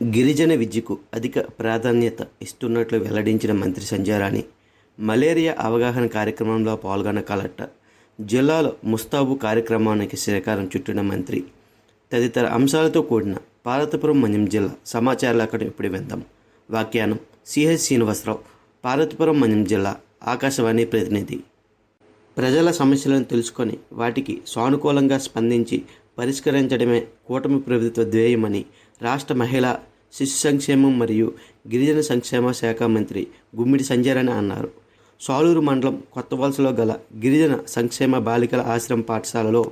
గిరిజన విద్యకు అధిక ప్రాధాన్యత ఇస్తున్నట్లు వెల్లడించిన మంత్రి సంజారాణి మలేరియా అవగాహన కార్యక్రమంలో పాల్గొన్న కలెక్టర్ జిల్లాలో ముస్తాబు కార్యక్రమానికి శ్రీకారం చుట్టిన మంత్రి. తదితర అంశాలతో కూడిన పార్వతీపురం మన్యం జిల్లా సమాచార లేఖను ఇప్పుడు విందాం. వ్యాఖ్యానం సిహెచ్ శ్రీనివాసరావు పార్వతీపురం మన్యం జిల్లా ఆకాశవాణి ప్రతినిధి. ప్రజల సమస్యలను తెలుసుకొని వాటికి సానుకూలంగా స్పందించి పరిష్కరించడమే కూటమి ప్రభుత్వ ధ్యేయమని రాష్ట్ర మహిళా శిశు సంక్షేమం మరియు గిరిజన సంక్షేమ శాఖ మంత్రి గుమ్మిడి సంజయ్ అన్నారు. సాలూరు మండలం కొత్త వలసలో గల గిరిజన సంక్షేమ బాలికల ఆశ్రమ పాఠశాలలో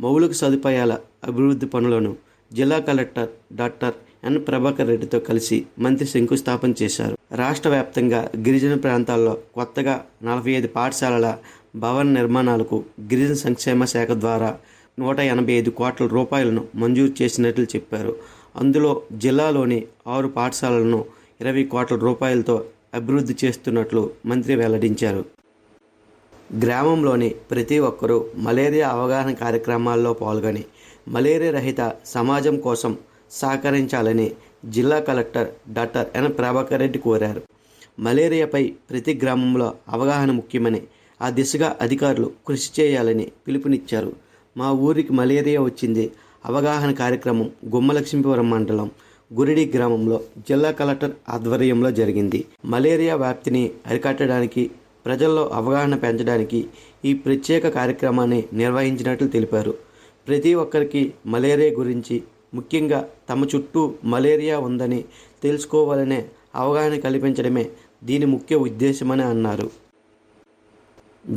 మౌలిక సదుపాయాల అభివృద్ధి పనులను జిల్లా కలెక్టర్ డాక్టర్ ఎన్ ప్రభాకర్ రెడ్డితో కలిసి మంత్రి శంకుస్థాపన చేశారు. రాష్ట్ర వ్యాప్తంగా గిరిజన ప్రాంతాల్లో కొత్తగా నలభై ఐదు పాఠశాలల భవన నిర్మాణాలకు గిరిజన సంక్షేమ శాఖ ద్వారా నూట ఎనభై ఐదు కోట్ల రూపాయలను మంజూరు చేసినట్లు చెప్పారు. అందులో జిల్లాలోని ఆరు పాఠశాలలను ఇరవై కోట్ల రూపాయలతో అభివృద్ధి చేస్తున్నట్లు మంత్రి వెల్లడించారు. గ్రామంలోని ప్రతి ఒక్కరూ మలేరియా అవగాహన కార్యక్రమాల్లో పాల్గొని మలేరియా రహిత సమాజం కోసం సహకరించాలని జిల్లా collector doctor N Prabhakar Reddy కోరారు. మలేరియాపై ప్రతి గ్రామంలో అవగాహన ముఖ్యమని ఆ దిశగా అధికారులు కృషి చేయాలని పిలుపునిచ్చారు. మా ఊరికి మలేరియా వచ్చింది అవగాహన కార్యక్రమం గుమ్మలక్ష్మీపురం మండలం గురిడి గ్రామంలో జిల్లా కలెక్టర్ ఆధ్వర్యంలో జరిగింది. మలేరియా వ్యాప్తిని అరికట్టడానికి ప్రజల్లో అవగాహన పెంచడానికి ఈ ప్రత్యేక కార్యక్రమాన్ని నిర్వహించినట్లు తెలిపారు. ప్రతి ఒక్కరికి మలేరియా గురించి ముఖ్యంగా తమ చుట్టూ మలేరియా ఉందని తెలుసుకోవాలనే అవగాహన కల్పించడమే దీని ముఖ్య ఉద్దేశమని అన్నారు.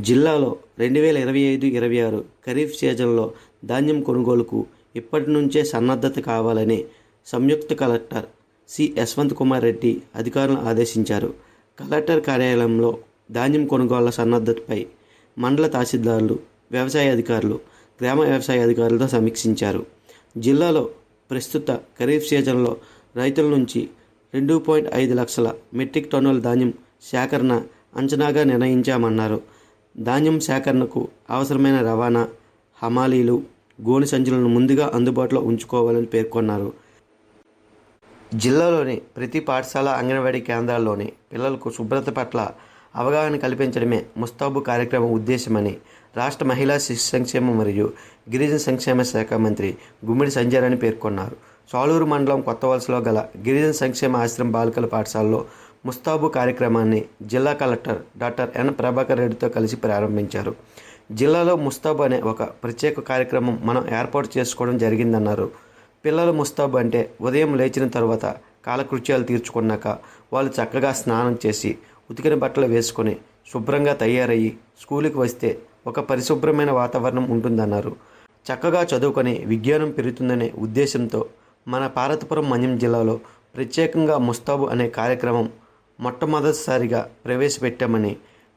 జిల్లాలో రెండు వేల ఇరవై ఐదు ఇరవై ఆరు ఖరీఫ్ సీజన్లో ధాన్యం కొనుగోలుకు ఇప్పటి నుంచే సన్నద్ధత కావాలని సంయుక్త కలెక్టర్ సి. యశ్వంత్ కుమార్ రెడ్డి అధికారులను ఆదేశించారు. కలెక్టర్ కార్యాలయంలో ధాన్యం కొనుగోళ్ళ సన్నద్ధతపై మండల తహసీల్దారులు వ్యవసాయ అధికారులు గ్రామ వ్యవసాయ అధికారులతో సమీక్షించారు. జిల్లాలో ప్రస్తుత ఖరీఫ్ సీజన్లో రైతుల నుంచి రెండు పాయింట్ ఐదు లక్షల మెట్రిక్ టన్నుల ధాన్యం సేకరణ అంచనాగా నిర్ణయించామన్నారు. ధాన్యం సేకరణకు అవసరమైన రవాణా హమాలీలు గోనె సంచులను ముందుగా అందుబాటులో ఉంచుకోవాలని పేర్కొన్నారు. జిల్లాలోని ప్రతి పాఠశాల అంగన్వాడీ కేంద్రాల్లోని పిల్లలకు శుభ్రత పట్ల అవగాహన కల్పించడమే ముస్తాబు కార్యక్రమం ఉద్దేశమని రాష్ట్ర మహిళా శిశు సంక్షేమ మరియు గిరిజన సంక్షేమ శాఖ మంత్రి గుమ్మిడి సంజయరాణి పేర్కొన్నారు. సాలూరు మండలం కొత్త వలసలో గల గిరిజన సంక్షేమ ఆశ్రమం బాలికల పాఠశాలలో ముస్తాబు కార్యక్రమాన్ని జిల్లా కలెక్టర్ డాక్టర్ ఎన్ ప్రభాకర్ రెడ్డితో కలిసి ప్రారంభించారు. జిల్లాలో ముస్తాబ్ అనే ఒక ప్రత్యేక కార్యక్రమం మనం ఏర్పాటు చేసుకోవడం జరిగిందన్నారు. పిల్లలు ముస్తాబు అంటే ఉదయం లేచిన తర్వాత కాలకృత్యాలు తీర్చుకున్నాక వాళ్ళు చక్కగా స్నానం చేసి ఉతికిన బట్టలు వేసుకొని శుభ్రంగా తయారయ్యి స్కూలుకి వస్తే ఒక పరిశుభ్రమైన వాతావరణం ఉంటుందన్నారు. చక్కగా చదువుకొని విజ్ఞానం పెరుగుతుందనే ఉద్దేశంతో మన పార్వతీపురం మన్యం జిల్లాలో ప్రత్యేకంగా ముస్తాబు అనే కార్యక్రమం మొట్టమొదటిసారిగా ప్రవేశపెట్టామని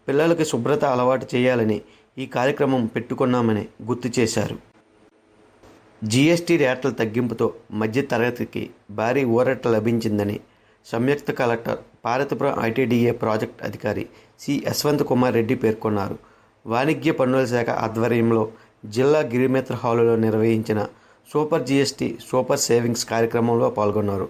పిల్లలకి శుభ్రత అలవాటు చేయాలని ఈ కార్యక్రమం పెట్టుకున్నామని గుర్తు చేశారు. జీఎస్టీ రేట్ల తగ్గింపుతో మధ్య తరగతికి భారీ ఊరట లభించిందని సంయుక్త కలెక్టర్ భారతపురం ఐటీడీఏ ప్రాజెక్ట్ అధికారి సి యశ్వంత్ కుమార్ రెడ్డి పేర్కొన్నారు. వాణిజ్య పన్నుల శాఖ ఆధ్వర్యంలో జిల్లా గిరిమిత్ర హాలులో నిర్వహించిన సూపర్ జీఎస్టీ సూపర్ సేవింగ్స్ కార్యక్రమంలో పాల్గొన్నారు.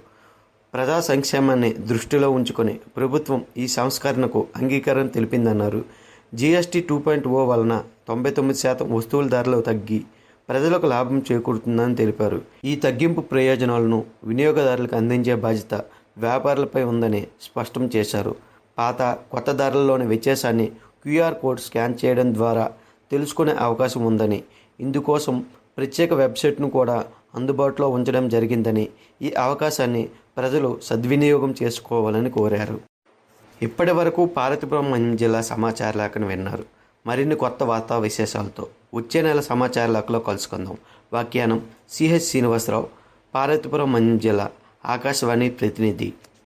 ప్రజా సంక్షేమాన్ని దృష్టిలో ఉంచుకొని ప్రభుత్వం ఈ సంస్కరణకు అంగీకారం తెలిపిందన్నారు. జీఎస్టీ టూ పాయింట్ ఓ వలన తొంభై తొమ్మిది శాతం వస్తువుల ధరలు తగ్గి ప్రజలకు లాభం చేకూరుతుందని తెలిపారు. ఈ తగ్గింపు ప్రయోజనాలను వినియోగదారులకు అందించే బాధ్యత వ్యాపారులపై ఉందని స్పష్టం చేశారు. పాత కొత్త ధరల్లోని వ్యత్యాసాన్ని క్యూఆర్ కోడ్ స్కాన్ చేయడం ద్వారా తెలుసుకునే అవకాశం ఉందని ఇందుకోసం ప్రత్యేక వెబ్సైట్ను కూడా అందుబాటులో ఉంచడం జరిగిందని ఈ అవకాశాన్ని ప్రజలు సద్వినియోగం చేసుకోవాలని కోరారు. ఇప్పటి వరకు పార్వతీపురం జిల్లా సమాచార లేఖను విన్నారు. మరిన్ని కొత్త వార్తా విశేషాలతో వచ్చే నెల సమాచార లేఖలో కలుసుకుందాం. వ్యాఖ్యానం సిహెచ్ శ్రీనివాసరావు పార్వతీపురం మన్యం జిల్లా ఆకాశవాణి ప్రతినిధి.